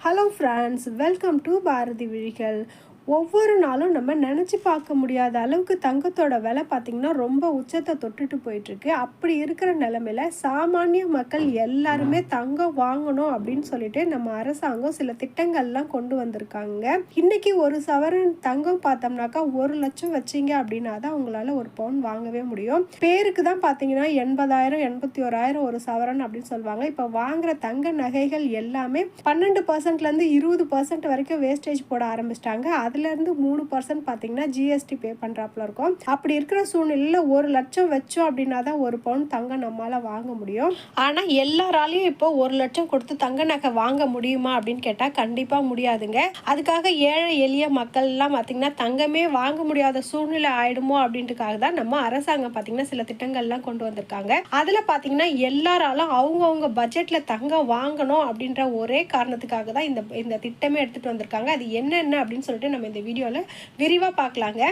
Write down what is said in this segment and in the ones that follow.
hello friends welcome to Bharathi Vizhigal ஒவ்வொரு நாளும் நம்ம நினச்சி பார்க்க முடியாத அளவுக்கு தங்கத்தோட விலை பார்த்திங்கன்னா ரொம்ப உச்சத்தை தொட்டுட்டு போயிட்டுருக்கு. அப்படி இருக்கிற நிலமையில சாமானிய மக்கள் எல்லாருமே தங்கம் வாங்கணும் அப்படின்னு சொல்லிட்டு நம்ம அரசாங்கம் சில திட்டங்கள்லாம் கொண்டு வந்திருக்காங்க. இன்னைக்கு ஒரு சவரன் தங்கம் பார்த்தோம்னாக்கா ஒரு லட்சம் வச்சிங்க அப்படின்னா தான் உங்களால் ஒரு பவுன் வாங்கவே முடியும். பேருக்கு தான் பார்த்தீங்கன்னா எண்பதாயிரம் எண்பத்தி ஓராயிரம் ஒரு சவரன் அப்படின்னு சொல்லுவாங்க. இப்போ வாங்குற தங்க நகைகள் எல்லாமே பன்னெண்டு பர்சன்ட்லேருந்து இருபது பர்சன்ட் வரைக்கும் வேஸ்டேஜ் போட ஆரம்பிச்சிட்டாங்க. அதுலேருந்து மூணு பர்சன்ட் பார்த்தீங்கன்னா ஜிஎஸ்டி பே பண்ணுறாப்புல இருக்கும். அப்படி இருக்கிற சூழ்நிலையில் ஒரு லட்சம் வச்சோம் அப்படின்னா தான் ஒரு பவுன் தங்கம் நம்மளால் வாங்க முடியும். ஆனால் எல்லாராலையும் இப்போ ஒரு லட்சம் கொடுத்து தங்க நகை வாங்க முடியுமா அப்படின்னு கேட்டால் கண்டிப்பாக முடியாதுங்க. அதுக்காக ஏழை எளிய மக்கள்லாம் பார்த்தீங்கன்னா தங்கமே வாங்க முடியாத சூழ்நிலை ஆயிடுமோ அப்படின்றதுக்காக தான் நம்ம அரசாங்கம் பார்த்தீங்கன்னா சில திட்டங்கள்லாம் கொண்டு வந்திருக்காங்க. அதில் பார்த்தீங்கன்னா எல்லாராலும் அவங்கவுங்க பட்ஜெட்டில் தங்கம் வாங்கணும் அப்படின்ற ஒரே காரணத்துக்காக தான் இந்த இந்த திட்டமே எடுத்துகிட்டு வந்திருக்காங்க. அது என்னென்ன அப்படின்னு சொல்லிட்டு நம்ம இந்த வீடியோவில் விரிவாக பார்க்கலாங்க.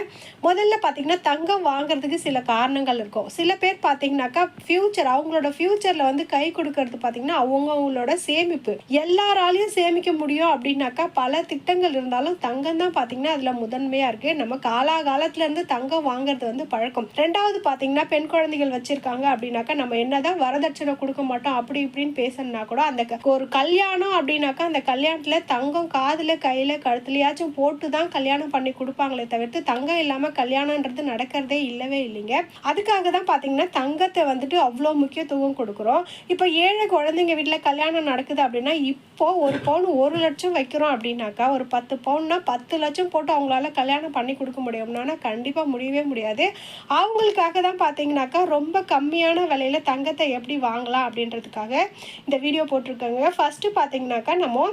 முதல்ல பார்த்தீங்கன்னா தங்கம் வாங்குறதுக்கு சில காரணங்கள் இருக்கும். சில பேர் பார்த்தீங்கன்னாக்கா ஃப்யூச்சர் அவங்களோட ஃப்யூச்சரில் வந்து கை கொடுக்கறது பார்த்தீங்கன்னா அவங்கவுங்களோட சேமிப்பு. எல்லாராலையும் சேமிக்க முடியும் அப்படின்னாக்கா பல திட்டங்கள் இருந்தாலும் தங்கம் தான் பார்த்தீங்கன்னா அதில் முதன்மையாக இருக்குது நம்ம காலாகாலத்துலேருந்து தங்கம் வாங்குறது வந்து பழக்கம். ரெண்டாவது பார்த்தீங்கன்னா பெண் குழந்தைகள் வச்சுருக்காங்க அப்படின்னாக்கா நம்ம என்னதான் வரதட்சணை கொடுக்க மாட்டோம் அப்படி இப்படின்னு பேசணும்னா கூட அந்த ஒரு கல்யாணம் அப்படின்னாக்கா அந்த கல்யாணத்தில் தங்கம் காதில் கையில் கழுத்துலையாச்சும் போட்டு தான் கல்யாணம் பண்ணி கொடுப்பாங்களே தவிர்த்து தங்கம் இல்லாமல் கல்யாணன்றது நடக்கிறதே இல்லவே இல்லைங்க. அதுக்காக தான் பார்த்தீங்கன்னா தங்கத்தை வந்துட்டு அவ்வளோ முக்கியத்துவம் கொடுக்குறோம். இப்போ ஏழை குழந்தைங்க வீட்டில் கல்யாணம் நடக்குது அப்படின்னா இப்போ ஒரு பவுன் ஒரு லட்சம் வைக்கிறோம் அப்படின்னாக்கா ஒரு பத்து பவுன்னா பத்து லட்சம் போட்டு அவங்களால கல்யாணம் பண்ணி கொடுக்க முடியும்னா கண்டிப்பாக முடியவே முடியாது. அவங்களுக்காக தான் பார்த்தீங்கன்னாக்கா ரொம்ப கம்மியான விலையில தங்கத்தை எப்படி வாங்கலாம் அப்படின்றதுக்காக இந்த வீடியோ போட்டிருக்காங்க. ஃபர்ஸ்ட்டு பார்த்தீங்கன்னாக்கா நம்ம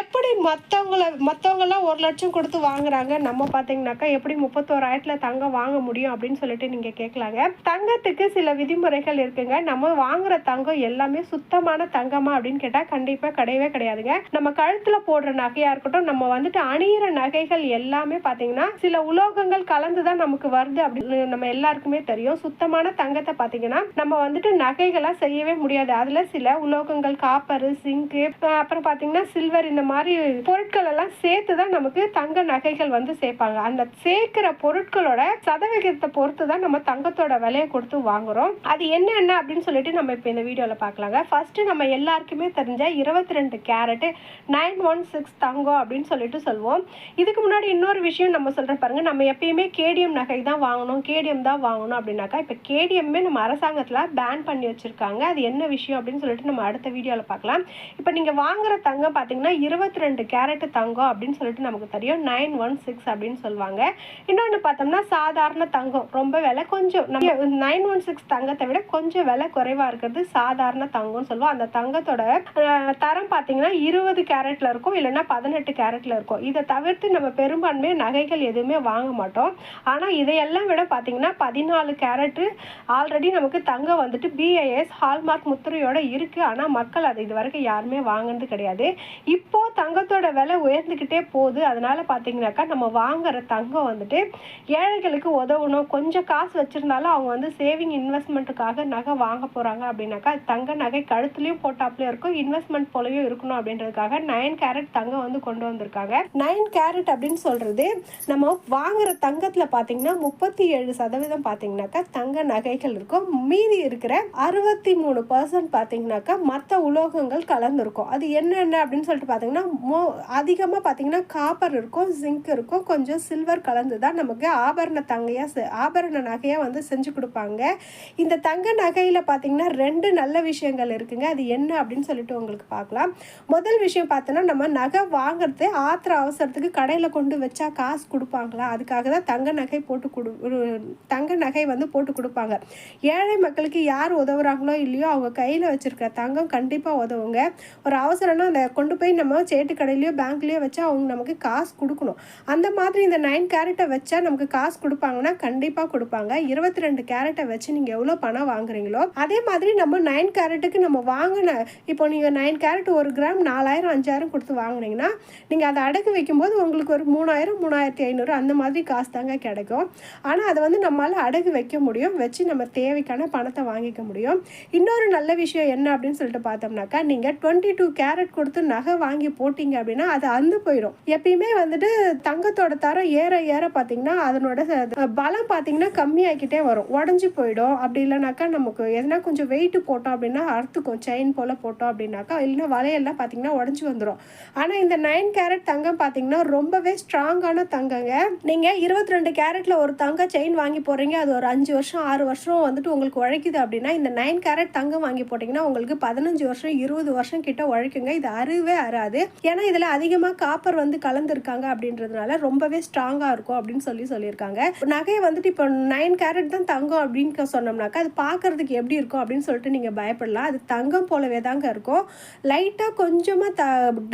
எப்படி மற்றவங்கள மற்றவங்களாம் ஒரு லட்சம் கொடுத்து வாங்குறாங்க. நம்ம பார்த்தீங்கன்னாக்கா எப்படி முப்பத்தோராயிரத்தில் தங்கம் வாங்க முடியும் அப்படின்னு சொல்லிட்டு நீங்கள் கேட்கலாங்க தங்கத்துக்கு சில விதிமுறைகள் இருக்குங்க. நம்ம வாங்குற தங்கம் எல்லாமே சுத்தமான தங்கமா அப்படின்னு கேட்டால் கண்டிப்பாக கிடையவே கிடையாதுங்க. நம்ம கழுத்தில் போடுற நகையாக இருக்கட்டும் நம்ம வந்துட்டு அணியிற நகைகள் எல்லாமே பார்த்தீங்கன்னா சில உலோகங்கள் கலந்து தான் நமக்கு வருது அப்படின்னு நம்ம எல்லாருக்குமே தெரியும். சுத்தமான தங்கத்தை பார்த்தீங்கன்னா நம்ம வந்துட்டு நகைகளாக செய்யவே முடியாது. அதில் சில உலோகங்கள் காப்பர் சிங்கு அப்புறம் பார்த்தீங்கன்னா சில்வர் இந்த மாதிரி பொருட்கள் எல்லாம் சேர்த்து தான் நமக்கு தங்க நகை நகைகள் வந்து சேர்ப்பாங்க. அந்த சேர்க்கிற பொருட்களோட சதவிகிதத்தை பொறுத்து தான் நம்ம தங்கத்தோட விலையை கொடுத்து வாங்குறோம். அது என்னென்ன அப்படின்னு சொல்லிட்டு நம்ம இப்போ இந்த வீடியோவில் பார்க்கலாங்க. ஃபர்ஸ்ட் நம்ம எல்லாருக்குமே தெரிஞ்ச இருபத்தி ரெண்டு கேரட்டு நைன் ஒன் சிக்ஸ் தங்கம் அப்படின்னு சொல்லிட்டு சொல்லுவோம். இதுக்கு முன்னாடி இன்னொரு விஷயம் நம்ம சொல்கிறேன் பாருங்க. நம்ம எப்பயுமே கேடிஎம் நகை தான் வாங்கணும். கேடிஎம் தான் வாங்கணும் அப்படின்னாக்கா இப்போ கேடிஎம்மே நம்ம அரசாங்கத்தில் பேன் பண்ணி வச்சுருக்காங்க. அது என்ன விஷயம் அப்படின்னு சொல்லிட்டு நம்ம அடுத்த வீடியோவில் பார்க்கலாம். இப்போ நீங்கள் வாங்குற தங்கம் பார்த்தீங்கன்னா இருபத்தி ரெண்டு கேரட்டு தங்கம் அப்படின்னு சொல்லிட்டு நமக்கு தெரியும். நைன் ஒன் சிக்ஸ் அப்படின்னு சொல்லுவாங்க. இன்னொன்று பார்த்தோம்னா சாதாரண தங்கம் ரொம்ப விலை கொஞ்சம். நம்ம நைன் ஒன் சிக்ஸ் தங்கத்தை விட கொஞ்சம் விலை குறைவாக இருக்கிறது சாதாரண தங்கம்னு சொல்லுவோம். அந்த தங்கத்தோட தரம் பார்த்தீங்கன்னா இருபது கேரட்ல இருக்கும் இல்லைன்னா பதினெட்டு கேரட்டில் இருக்கும். இதை தவிர்த்து நம்ம பெரும்பான்மையாக நகைகள் எதுவுமே வாங்க மாட்டோம். ஆனால் இதையெல்லாம் விட பார்த்தீங்கன்னா பதினாலு கேரட்டு ஆல்ரெடி நமக்கு தங்கம் வந்துட்டு பிஐஎஸ் ஹால்மார்க் முத்திரையோட இருக்குது ஆனால் மக்கள் அதை இது வரைக்கும் யாருமே வாங்கினது கிடையாது. இப்போ தங்கத்தோட விலை உயர்ந்துக்கிட்டே போகுது. அதனால் பார்த்தீங்கன்னாக்கா நம்ம வாங்குற தங்கம் வந்துட்டு ஏழைகளுக்கு உதவணும். கொஞ்சம் காசு வச்சுருந்தாலும் அவங்க வந்து சேவிங் இன்வெஸ்ட்மெண்ட்டுக்காக நகை வாங்க போகிறாங்க அப்படின்னாக்கா தங்க நகை கழுத்துலேயும் போட்டாப்லேயும் இருக்கும். இன்வெஸ்ட்மெண்ட் போலயும் இருக்கணும் அப்படின்றதுக்காக நைன் கேரட் தங்கம் வந்து கொண்டு வந்திருக்காங்க. நைன் கேரட் அப்படின்னு சொல்கிறது நம்ம வாங்குற தங்கத்தில் பார்த்தீங்கன்னா முப்பத்தி ஏழு சதவீதம் பார்த்தீங்கன்னாக்கா தங்க நகைகள் இருக்கும். மீதி இருக்கிற அறுபத்தி மூணு பர்சன்ட் பார்த்தீங்கன்னாக்கா மற்ற உலோகங்கள் கலந்துருக்கும். அது என்னென்ன அப்படின்னு சொல்லிட்டு பார்த்தீங்கன்னா மோ அதிகமாக பார்த்தீங்கன்னா காப்பர் இருக்கும் ஜிங்க் இருக்கும். கொஞ்சம் சில்வர் கலந்து தான் நமக்கு ஆபரண தங்கையாக செ- ஆபரண நகையாக வந்து செஞ்சு கொடுப்பாங்க. இந்த தங்க நகையில் பார்த்தீங்கன்னா ரெண்டு நல்ல விஷயங்கள் இருக்குங்க. அது என்ன அப்படின்னு சொல்லிட்டு உங்களுக்கு பார்க்கலாம் முதல் விஷயம் பார்த்தோன்னா நம்ம நகை வாங்குறது ஆத்திர அவசரத்துக்கு கடையில் கொண்டு வச்சா காசு கொடுப்பாங்களா? அதுக்காக தான் தங்க நகை போட்டு கொடு தங்க நகை வந்து போட்டு கொடுப்பாங்க. ஏழை மக்களுக்கு யார் உதவுறாங்களோ இல்லையோ அவங்க கையில் வச்சிருக்க தங்கம் கண்டிப்பாக உதவுங்க. ஒரு அவசரம்னா அந்த கொண்டு போய் நம்ம சேட்டு கடையிலையோ பேங்க்லேயே வச்சா அவங்க நமக்கு காசு கொடுக்கணும். அந்த மாதிரி இந்த நைன் கேரட்டை வச்சா நமக்கு காசு கொடுப்பாங்கன்னா கண்டிப்பாக கொடுப்பாங்க. இருபத்தி ரெண்டு கேரட்டை வச்சு நீங்கள் எவ்வளோ பணம் வாங்குறீங்களோ அதே மாதிரி நம்ம நைன் கேரட்டுக்கு நம்ம வாங்கின இப்போ நீங்கள் நைன் கேரட் ஒரு கிராம் நாலாயிரம் அஞ்சாயிரம் கொடுத்து வாங்குனீங்கன்னா நீங்கள் அதை அடகு வைக்கும்போது உங்களுக்கு ஒரு மூணாயிரம் மூணாயிரத்தி ஐநூறு அந்த மாதிரி காசு தாங்க கிடைக்கும். ஆனால் அதை வந்து நம்மளால் அடகு வைக்க முடியும். வச்சு நம்ம தேவைக்கான பணத்தை வாங்கிக்க முடியும். இன்னொரு நல்ல விஷயம் என்ன அப்படின்னு சொல்லிட்டு பார்த்தோம்னாக்கா நீங்கள் டுவெண்ட்டி டூ கேரட் கொடுத்து நகை வாங்கி போட்டிங்க அப்படின்னா அது அந்து போயிடும். எப்பயுமே வந்துட்டு தங்கத்தோட தரம் ஏற ஏற பார்த்தீங்கன்னா அதனோட பலம் பார்த்தீங்கன்னா கம்மியாகிக்கிட்டே வரும். உடஞ்சி போயிடும். அப்படி இல்லைனாக்கா நமக்கு எதனா கொஞ்சம் வெயிட் போட்டோம் அப்படின்னா அறுத்துக்கும். செயின் போல் போட்டோம் அப்படின்னாக்கா இல்லைன்னா வலையெல்லாம் பார்த்தீங்கன்னா உடஞ்சி வந்துடும் ஆனால் இந்த நைன் கேரட் தங்கம் பார்த்தீங்கன்னா ரொம்பவே ஸ்ட்ராங்கான தங்கங்க. நீங்கள் இருபத்தி ரெண்டு கேரட்டில் ஒரு தங்க செயின் வாங்கி போகிறீங்க அது ஒரு அஞ்சு வருஷம் ஆறு வருஷம் வந்துட்டு உங்களுக்கு உழைக்குது அப்படின்னா இந்த நைன் கேரட் தங்கம் வாங்கி போட்டிங்கன்னா உங்களுக்கு பதினஞ்சு வருஷம் இருபது வருஷம் கிட்ட உழைக்குங்க. இது அறுவே அறாது. ஏன்னா இதில் அதிகமாக காப்பர் வந்து கலந்துருக்காங்க அப்படின்றதுனால ரொம்பவே ஸ்ட்ராங்காக இருக்கும் அப்படின்னு சொல்லி சொல்லியிருக்காங்க. நகையை வந்துட்டு இப்போ நைன் கேரட் தான் தங்கம் அப்படின்னு சொன்னோம்னாக்கா அது பார்க்கறதுக்கு எப்படி இருக்கும் அப்படின்னு சொல்லிட்டு நீங்கள் பயப்படலாம். அது தங்கம் போலவே தாங்க இருக்கும். லைட்டாக கொஞ்சமாக த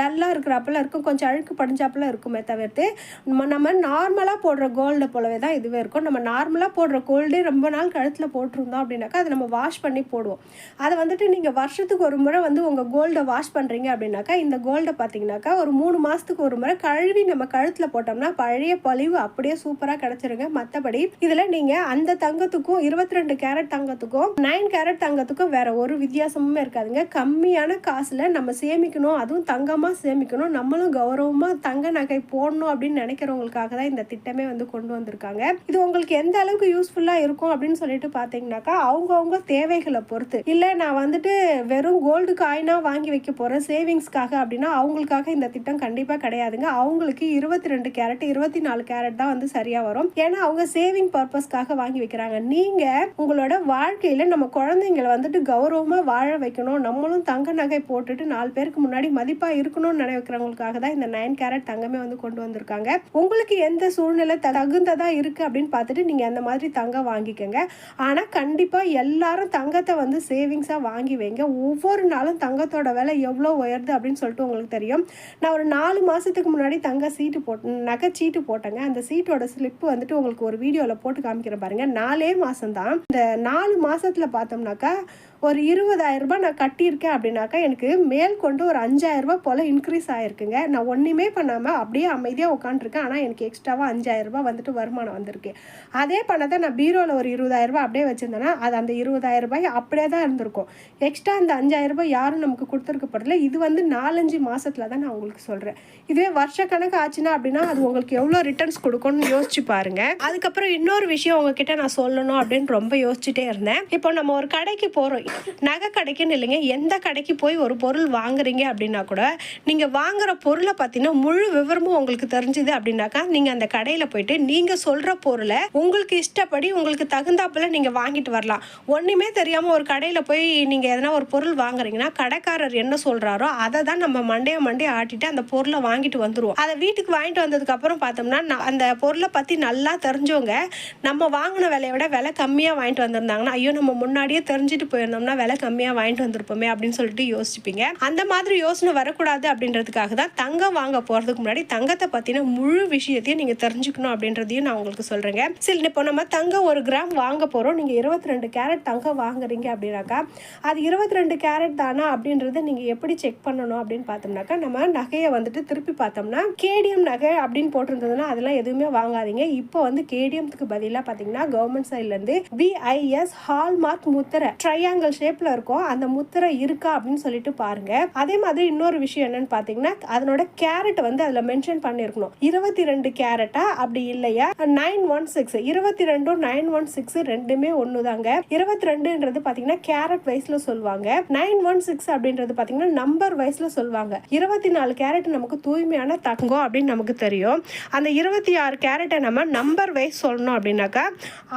டல்லாக இருக்கிறப்பல இருக்கும். கொஞ்சம் அழுக்கு படிஞ்சாப்புல இருக்குமே தவிர்த்து நம்ம நம்ம நார்மலாக போடுற கோல்டை போலவே தான் இதுவே இருக்கும். நம்ம நார்மலாக போடுற கோல்டே ரொம்ப நாள் கழுத்தில் போட்டிருந்தோம் அப்படின்னாக்கா அதை நம்ம வாஷ் பண்ணி போடுவோம். அதை வந்துட்டு நீங்கள் வருஷத்துக்கு ஒரு முறை வந்து உங்கள் கோல்டை வாஷ் பண்ணுறீங்க அப்படின்னாக்கா இந்த கோல்டை பார்த்தீங்கன்னாக்கா ஒரு மூணு மாதத்துக்கு ஒரு முறை கழுவி நம்ம கழுத்தில் போட்டோம்னா பழைய பழிவு அப்படியே சூப்பராக கிடச்சிருங்க. மற்றபடி இதில் நீங்கள் அந்த தங்கத்துக்கும் இருபத்தி ரெண்டு கேரட் தங்கத்துக்கும் நைன் கேரட் தங்கத்துக்கும் வேற ஒரு வித்தியாசமுமே இருக்காதுங்க. கம்மியான காசில் நம்ம சேமிக்கணும் அதுவும் தங்கமாக சேமிக்கணும். நம்மளும் கௌரவமாக தங்க நகை போடணும் அப்படின்னு நினைக்கிறவங்களுக்காக தான் இந்த திட்டமே வந்து கொண்டு வந்திருக்காங்க. இது உங்களுக்கு எந்த அளவுக்கு யூஸ்ஃபுல்லாக இருக்கும் அப்படின்னு சொல்லிட்டு பார்த்தீங்கன்னாக்கா அவங்கவுங்க தேவைகளை பொறுத்து. இல்லை நான் வந்துட்டு வெறும் கோல்டு காயினாக வாங்கி வைக்க போகிறேன் சேவிங்ஸ்க்காக அப்படின்னா அவங்களுக்காக இந்த திட்டம் கண்டிப்பாக கிடையாதுங்க. அவங்களுக்கு இருபத்தி ரெண்டு கேரட் இருபத்தி நாலு கேரட் தான் வந்து சரியாக வரும். ஏன்னா அவங்க சேவிங் பர்பஸ்க்காக வாங்கி வைக்கிறாங்க. நீங்கள் உங்களோட வாழ்க்கையில் நம்ம குழந்தைங்களை வந்துட்டு கௌரவமாக வாழ வைக்கணும். நம்மளும் தங்க நகை போட்டுட்டு நாலு பேருக்கு முன்னாடி மதிப்பாக இருக்கணும்னு நினைக்கிறவங்களுக்காக தான் இந்த நைன் கேரட் தங்கமே வந்து கொண்டு வந்திருக்காங்க. உங்களுக்கு எந்த சூழ்நிலை த- இருக்குது அப்படின்னு பார்த்துட்டு நீங்கள் அந்த மாதிரி தங்கம் வாங்கிக்கோங்க. ஆனால் கண்டிப்பாக எல்லாரும் தங்கத்தை வந்து சேவிங்ஸாக வாங்கி வைங்க. ஒவ்வொரு நாளும் தங்கத்தோட விலை எவ்வளோ உயருது அப்படின்னு சொல்லிட்டு உங்களுக்கு தெரியும். நான் ஒரு நாலு மாதத்துக்கு முன்னாடி தங்க சீட்டு போட் நகை சீட்டு போட்டேங்க. அந்த சீட்டோட ஸ்லிப்பு வந்துட்டு உங்களுக்கு ஒரு வீடியோவில் போட்டு காமிக்கிறேன் பாருங்கள் நாலே மாதம்தான் இந்த நாலு மாதத்தில் பார்த்தோம்னாக்கா ஒரு இருபதாயிரம் ரூபாய் நான் கட்டியிருக்கேன் அப்படின்னாக்கா எனக்கு மேல் கொண்டு ஒரு அஞ்சாயிரம் ரூபாய் போல் இன்க்ரீஸ் ஆகிருக்குங்க நான் ஒன்றுமே பண்ணாமல் அப்படியே அமைதியாக உட்காந்துருக்கேன் ஆனால் எனக்கு எக்ஸ்ட்ராவாக அஞ்சாயிரம் ரூபாய் வந்துட்டு வருமானம் வந்திருக்கு. அதே பணத்தை நான் பீரோவில் ஒரு இருபதாயிரம் ரூபாய் அப்படியே வச்சுருந்தேன்னா அது அந்த இருபதாயிரம் ரூபாய் அப்படியே தான் இருந்திருக்கும். எக்ஸ்ட்ரா அந்த அஞ்சாயிரம் ரூபாய் யாரும் நமக்கு கொடுத்துருக்கப்படல இது வந்து நாலஞ்சு மாதத்தில் தான் நான் உங்களுக்கு சொல்கிறேன் இதுவே வருஷக்கணக்கு ஆச்சுன்னா அப்படின்னா அது உங்களுக்கு எவ்வளோ ரிட்டர்ன்ஸ் கொடுக்கும்னு யோசிச்சு பாருங்க. அதுக்கப்புறம் இன்னொரு விஷயம் உங்ககிட்ட நான் சொல்லணும் அப்படின்னு ரொம்ப யோசிச்சுட்டே இருந்தேன். இப்போ நம்ம ஒரு கடைக்கு போகிறோம் நகை கடைக்குன்னு இல்லைங்க எந்த கடைக்கு போய் ஒரு பொருள் வாங்குறீங்க அப்படின்னா கூட நீங்கள் வாங்குற பொருளை பார்த்தீங்கன்னா முழு விவரமும் உங்களுக்கு தெரிஞ்சுது அப்படின்னாக்கா நீங்கள் அந்த கடையில் போயிட்டு நீங்கள் சொல்கிற பொருளை உங்களுக்கு இஷ்டப்படி உங்களுக்கு தகுந்தாப்புல நீங்கள் வாங்கிட்டு வரலாம். ஒன்றுமே தெரியாமல் ஒரு கடையில் போய் நீங்கள் எதனா ஒரு பொருள் வாங்குறீங்கன்னா கடைக்காரர் என்ன சொல்கிறாரோ அதை தான் நம்ம மண்டையை மண்டையை ஆட்டிட்டு அந்த பொருளை வாங்கிட்டு வந்துடுவோம் அதை வீட்டுக்கு வாங்கிட்டு வந்ததுக்கப்புறம் பார்த்தோம்னா அந்த பொருளை பற்றி நல்லா தெரிஞ்சவங்க நம்ம வாங்கின விலையை விட விலை கம்மியாக வாங்கிட்டு வந்திருந்தாங்கன்னா ஐயோ நம்ம முன்னாடியே தெரிஞ்சுட்டு போயிருந்தோம்னா விலை கம்மியாக வாங்கிட்டு வந்திருப்போமே அப்படின்னு சொல்லிட்டு யோசிப்பீங்க அந்த மாதிரி யோசனை வரக்கூடாது அப்படின்றதுக்காக தான் தங்கம் வாங்க போகிறதுக்கு முன்னாடி தங்கத்தை பற்றின முழு விஷயத்தையும் நீங்கள் தெரிஞ்சுக்கணும் அப்படின்றதையும் நான் உங்களுக்கு சொல்கிறேங்க சரி இப்போ நம்ம தங்கம் ஒரு கிராம் வாங்க போகிறோம் நீங்கள் இருபத்தி ரெண்டு கேரட் தங்கம் வாங்குறீங்க அப்படின்னாக்கா அது இருபத்தி ரெண்டு கேரட் தானா அப்படின்றத நீங்கள் எப்படி செக் பண்ணணும் அப்படின்னு பார்த்தோம்னாக்கா நம்ம நகையை வந்துட்டு திருப்பி பார்த்தோம்னா கேடிஎம் நகை அப்படின்னு போட்டிருந்ததுன்னா அதெல்லாம் எதுவுமே வாங்காதீங்க. இப்போ வந்து கேடிஎம்க்கு பதிலாக பார்த்தீங்கன்னா கவர்மெண்ட் சைட்லேருந்து பிஐஎஸ் ஹால்மார்க் முத்திரை ட்ரையாங்கிள் ஷேப்பில் இருக்கும் அந்த முத்திரை இருக்கா அப்படின்னு சொல்லிட்டு பாருங்க. அதே மாதிரி இன்னொரு விஷயம் என்னன்னு பார்த்தீங்கன்னா அதனோட கேரட் வந்து அதில் மென்ஷன் பண்ணியிருக்கணும் இருபத்தி ரெண்டு கேரட்டா அப்படி இல்லையா? நைன் ஒன் சிக்ஸ் இருபத்தி ரெண்டும் நைன் ஒன் சிக்ஸ் ரெண்டுமே ஒன்று தாங்க இருபத்தி ரெண்டுன்றது பார்த்தீங்கன்னா கேரட் வைஸ்ல சொல்லுவாங்க. நைன் ஒன் சிக்ஸ் அப்படின்றது பார்த்தீங்கன்னா நம்பர் வைஸ்ல சொல்லுவாங்க. இருபத்தி நாலு கேரட் நமக்கு தூய்மையான தங்கம் அப்படின்னு நமக்கு தெரியும். அந்த இருபத்தி ஆறு கேரட்டை நம்ம நம்பர் வைஸ் சொல்லணும் அப்படின்னாக்கா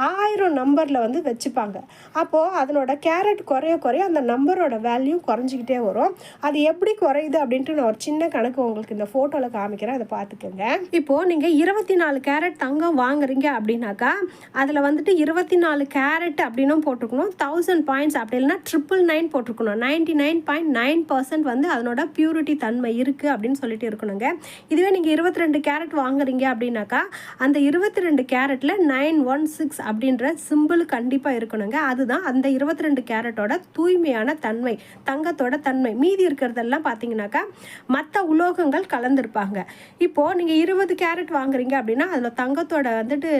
ஆயிரம் நம்பரில் வந்து வச்சுப்பாங்க. அப்போது அதனோட கேரட் ரேட் குறைய குறைய அந்த நம்பரோட வேல்யூ குறைஞ்சிக்கிட்டே வரும். அது எப்படி குறையுது அப்படின்ட்டு நான் ஒரு சின்ன கணக்கு உங்களுக்கு இந்த ஃபோட்டோவில் காமிக்கிறேன். அதை பார்த்துக்கோங்க. இப்போது நீங்கள் இருபத்தி நாலு கேரட் தங்கம் வாங்குறீங்க அப்படின்னாக்கா அதில் வந்துட்டு இருபத்தி நாலு கேரட் அப்படின்னும் போட்டிருக்கணும். தௌசண்ட் பாயிண்ட்ஸ் அப்படி இல்லைன்னா ட்ரிபிள் நைன் போட்டிருக்கணும். Ninety nine point nine percent வந்து அதனோட பியூரிட்டி தன்மை இருக்குது அப்படின்னு சொல்லிட்டு இருக்கணுங்க. இதுவே நீங்கள் இருபத்தி ரெண்டு கேரட் வாங்குறீங்க அப்படின்னாக்கா அந்த இருபத்தி ரெண்டு கேரட்டில் நைன் ஒன் சிக்ஸ் அப்படின்ற சிம்பிள் கண்டிப்பாக இருக்கணுங்க. அதுதான் அந்த இருபத்தி ரெண்டு கேரட்டோட தூய்மையான தன்மை தங்கத்தோட தன்மை. மீதி இருக்கிறதெல்லாம் பார்த்தீங்கன்னாக்கா மற்ற உலோகங்கள் கலந்துருப்பாங்க. இப்போது நீங்கள் இருபது கேரட் வாங்குறீங்க அப்படின்னா அதில் தங்கத்தோட வந்துட்டு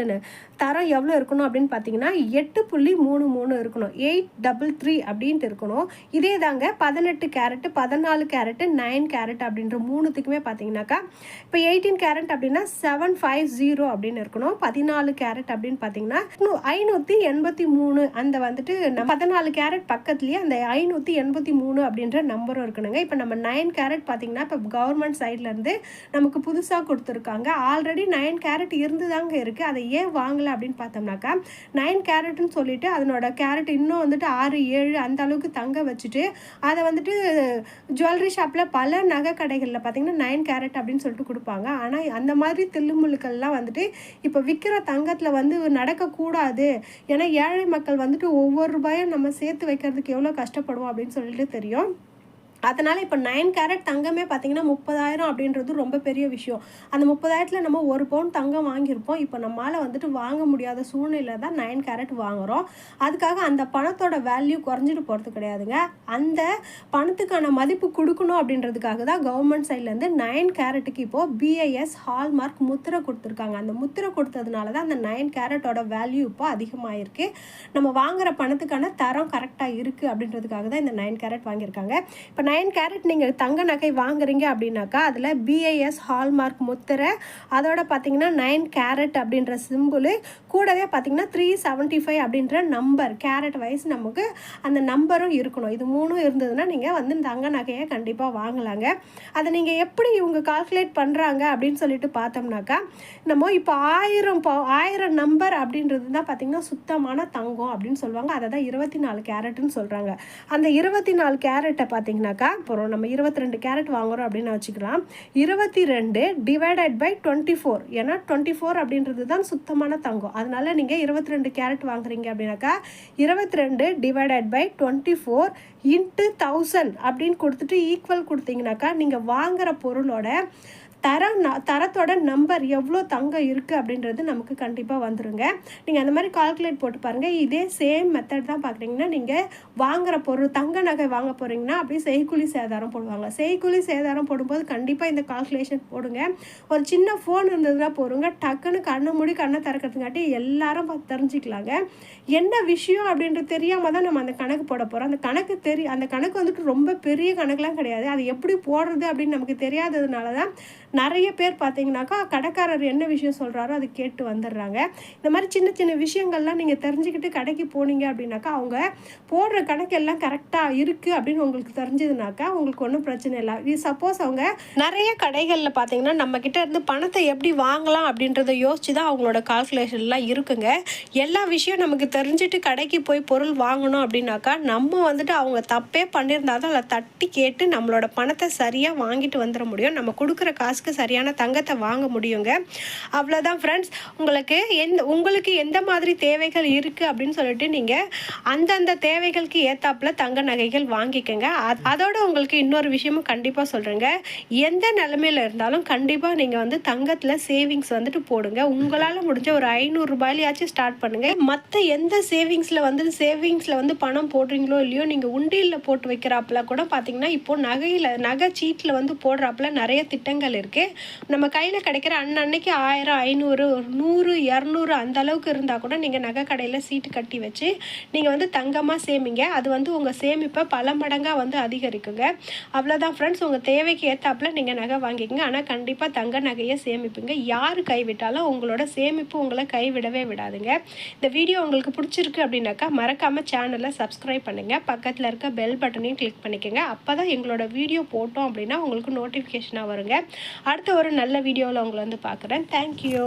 தரம் எவ்வளோ இருக்கணும் அப்படின்னு பார்த்தீங்கன்னா எட்டு புள்ளி மூணு மூணு இருக்கணும். எயிட் டபுள் த்ரீ அப்படின்ட்டு இருக்கணும். இதே தாங்க பதினெட்டு கேரட்டு பதினாலு கேரட்டு நைன் கேரட் அப்படின்ற மூணுத்துக்குமே பார்த்தீங்கன்னாக்கா இப்போ எயிட்டீன் கேரட் அப்படின்னா செவன் ஃபைவ் ஜீரோ அப்படின்னு இருக்கணும். பதினாலு கேரட் அப்படின்னு பார்த்தீங்கன்னா ஐநூற்றி எண்பத்தி மூணு அந்த வந்துட்டு பதினாலு கேரட் பக்கத்துலேயே அந்த ஐநூற்றி எண்பத்தி மூணு அப்படின்ற நம்பரும் இருக்கணுங்க. இப்போ நம்ம நைன் கேரட் பார்த்தீங்கன்னா இப்போ கவர்மெண்ட் சைட்லேருந்து நமக்கு புதுசாக கொடுத்துருக்காங்க. ஆல்ரெடி நைன் கேரட் இருந்து தாங்க இருக்குது அதை ஏன் வாங்கலை அப்படின்னு பார்த்தோம்னாக்கா நைன் கேரட்னு சொல்லிட்டு அதனோட கேரட் இன்னும் வந்துட்டு ஆறு ஏழு அந்த அளவுக்கு தங்க வச்சுட்டு அதை வந்துட்டு ஜுவல்லரி ஷாப்பில் பல நகை கடைகளில் பார்த்தீங்கன்னா நைன் கேரட் அப்படின்னு சொல்லிட்டு கொடுப்பாங்க. ஆனால் அந்த மாதிரி தில்லுமுழுக்கள்லாம் வந்துட்டு இப்போ விற்கிற தங்கத்தில் வந்து நடக்கக்கூடாது. ஏன்னா ஏழை மக்கள் வந்துட்டு ஒவ்வொரு ரூபாயும் நம்ம சேர்த்து வைக்கிறதுக்கு எவ்வளோ கஷ்டப்படுவோம் அப்படின்னு சொல்லிட்டு தெரியும். அதனால் இப்போ நைன் கேரட் தங்கமே பார்த்திங்கன்னா முப்பதாயிரம் அப்படின்றது ரொம்ப பெரிய விஷயம். அந்த முப்பதாயிரத்தில் நம்ம ஒரு பவுன் தங்கம் வாங்கியிருப்போம். இப்போ நம்மளால் வந்துட்டு வாங்க முடியாத சூழ்நிலை தான் நைன் கேரட் வாங்குகிறோம் அதுக்காக அந்த பணத்தோட வேல்யூ குறைஞ்சிட்டு போகிறது கிடையாதுங்க. அந்த பணத்துக்கான மதிப்பு கொடுக்கணும் அப்படின்றதுக்காக தான் கவர்மெண்ட் சைட்லேருந்து நைன் கேரட்டுக்கு இப்போது பிஐஎஸ் ஹால்மார்க் முத்திரை கொடுத்துருக்காங்க. அந்த முத்திரை கொடுத்ததுனால தான் அந்த நைன் கேரட்டோட வேல்யூ இப்போ அதிகமாகிருக்கு நம்ம வாங்குற பணத்துக்கான தரம் கரெக்டாக இருக்குது அப்படின்றதுக்காக தான் இந்த நைன் கேரட் வாங்கியிருக்காங்க. இப்போ நைன் கேரட் நீங்கள் தங்க நகை வாங்குறீங்க அப்படின்னாக்கா அதில் பிஐஎஸ் ஹால்மார்க் முத்திரை அதோட பார்த்தீங்கன்னா நைன் கேரட் அப்படின்ற சிம்பிள் கூடவே பார்த்தீங்கன்னா த்ரீ செவன்ட்டி ஃபைவ் அப்படின்ற நம்பர் கேரட் வைஸ் நமக்கு அந்த நம்பரும் இருக்கணும். இது மூணும் இருந்ததுன்னா நீங்கள் வந்து தங்க நகையை கண்டிப்பாக வாங்கலாங்க. அதை நீங்கள் எப்படி இவங்க கால்குலேட் பண்ணுறாங்க அப்படின்னு சொல்லிட்டு பார்த்தோம்னாக்கா நம்ம இப்போ ஆயிரம் ஆயிரம் நம்பர் அப்படின்றது தான் பார்த்தீங்கன்னா சுத்தமான தங்கம் அப்படின்னு சொல்லுவாங்க. அதை தான் இருபத்தி நாலு கேரட்னு சொல்கிறாங்க அந்த இருபத்தி நாலு கேரட்டை பார்த்தீங்கன்னாக்கா அப்புறம் நம்ம இருபத்தி ரெண்டு கேரட் வாங்குறோம் அப்படின்னு வச்சுக்கலாம். இருபத்தி ரெண்டு டிவைடட் பை டுவெண்ட்டி ஃபோர் ஏன்னா டுவெண்ட்டி ஃபோர் அப்படின்றது தான் சுத்தமான தங்கம். அதனால நீங்கள் இருபத்தி ரெண்டு கேரட் வாங்குறீங்க அப்படின்னாக்கா இருபத்தி ரெண்டு divided by twenty four into thousand அப்படின்னு கொடுத்துட்டு ஈக்குவல் கொடுத்தீங்கன்னாக்கா நீங்கள் வாங்குகிற பொருளோட தரம் தரத்தோட நம்பர் எவ்வளோ தங்கம் இருக்குது அப்படின்றது நமக்கு கண்டிப்பாக வந்துடுங்க நீங்கள் அந்த மாதிரி கால்குலேட் போட்டு பாருங்கள் இதே சேம் மெத்தட் தான் பார்க்குறீங்கன்னா நீங்கள் வாங்குகிற பொருள் தங்க நகை வாங்க போகிறீங்கன்னா அப்படியே செய்கூலி சேதாரம் போடுவாங்க. செய்கூலி சேதாரம் போடும்போது கண்டிப்பாக இந்த கால்குலேஷன் போடுங்க. ஒரு சின்ன ஃபோன் இருந்ததுன்னா போடுங்க. டக்குன்னு கண்ணை மூடி கண்ணை திறக்கிறதுங்காட்டி எல்லாரும் தெரிஞ்சுக்கலாங்க. என்ன விஷயம் அப்படின்றது தெரியாமல் தான் நம்ம அந்த கணக்கு போட போகிறோம் அந்த கணக்கு தெரிய அந்த கணக்கு வந்துட்டு ரொம்ப பெரிய கணக்குலாம் கிடையாது. அது எப்படி போடுறது அப்படின்னு நமக்கு தெரியாததுனால தான் நிறைய பேர் பார்த்தீங்கன்னாக்கா கடைக்காரர் என்ன விஷயம் சொல்கிறாரோ அது கேட்டு வந்துடுறாங்க. இந்த மாதிரி சின்ன சின்ன விஷயங்கள்லாம் நீங்கள் தெரிஞ்சுக்கிட்டு கடைக்கு போனீங்க அப்படின்னாக்கா அவங்க போடுற கணக்கு எல்லாம் கரெக்டாக இருக்குது அப்படின்னு உங்களுக்கு தெரிஞ்சதுனாக்கா உங்களுக்கு ஒன்றும் பிரச்சனை இல்லை. இது சப்போஸ் அவங்க நிறைய கடைகளில் பார்த்தீங்கன்னா நம்ம கிட்ட இருந்து பணத்தை எப்படி வாங்கலாம் அப்படின்றத யோசிச்சு தான் அவங்களோட கால்குலேஷன்லாம் இருக்குங்க. எல்லா விஷயம் நமக்கு தெரிஞ்சுட்டு கடைக்கு போய் பொருள் வாங்கணும் அப்படின்னாக்கா நம்ம வந்துட்டு அவங்க தப்பே பண்ணியிருந்தா தான் அதை தட்டி கேட்டு நம்மளோட பணத்தை சரியாக வாங்கிட்டு வந்துட முடியும். நம்ம கொடுக்குற காசு காசுக்கு சரியான தங்கத்தை வாங்க முடியுங்க. அவ்வளோதான் ஃப்ரெண்ட்ஸ் உங்களுக்கு எந்த உங்களுக்கு எந்த மாதிரி தேவைகள் இருக்குது அப்படின்னு சொல்லிட்டு நீங்கள் அந்தந்த தேவைகளுக்கு ஏற்றாப்புல தங்க நகைகள் வாங்கிக்கோங்க. அதோட உங்களுக்கு இன்னொரு விஷயமும் கண்டிப்பாக சொல்கிறேங்க எந்த நிலமையில இருந்தாலும் கண்டிப்பாக நீங்கள் வந்து தங்கத்தில் சேவிங்ஸ் வந்துட்டு போடுங்க. உங்களால் முடிஞ்ச ஒரு ஐநூறு ரூபாயிலையாச்சும் ஸ்டார்ட் பண்ணுங்க. மற்ற எந்த சேவிங்ஸில் வந்து சேவிங்ஸில் வந்து பணம் போடுறீங்களோ இல்லையோ நீங்கள் உண்டியலில் போட்டு வைக்கிறாப்புல கூட பார்த்தீங்கன்னா இப்போ நகையில் நகை சீட்டில் வந்து போடுறாப்புல நிறைய திட்டங்கள் இருக்குது நம்ம கையில் கிடைக்கிற அன்னன்னைக்கு ஆயிரம் ஐநூறு நூறு இரநூறு அந்த அளவுக்கு இருந்தால் கூட நீங்கள் நகை கடையில் சீட்டு கட்டி வச்சு நீங்கள் வந்து தங்கமாக சேமிங்க. அது வந்து உங்கள் சேமிப்பை பல மடங்காக வந்து அதிகரிக்குங்க. அவ்வளோதான் ஃப்ரெண்ட்ஸ் உங்கள் தேவைக்கு ஏற்றாப்புல நீங்கள் நகை வாங்கிக்கோங்க. ஆனால் கண்டிப்பாக தங்க நகையை சேமிப்புங்க. யார் கைவிட்டாலும் உங்களோட சேமிப்பு உங்களை கைவிடவே விடாதுங்க. இந்த வீடியோ உங்களுக்கு பிடிச்சிருக்கு அப்படின்னாக்கா மறக்காமல் சேனலை சப்ஸ்கிரைப் பண்ணுங்கள் பக்கத்தில் இருக்க பெல் பட்டனையும் கிளிக் பண்ணிக்கோங்க. அப்போ தான் எங்களோட வீடியோ போட்டோம் அப்படின்னா உங்களுக்கு நோட்டிஃபிகேஷனாக வருங்க. அடுத்த ஒரு நல்ல வீடியோவில் உங்களை வந்து பார்க்குறேன். தேங்க்யூ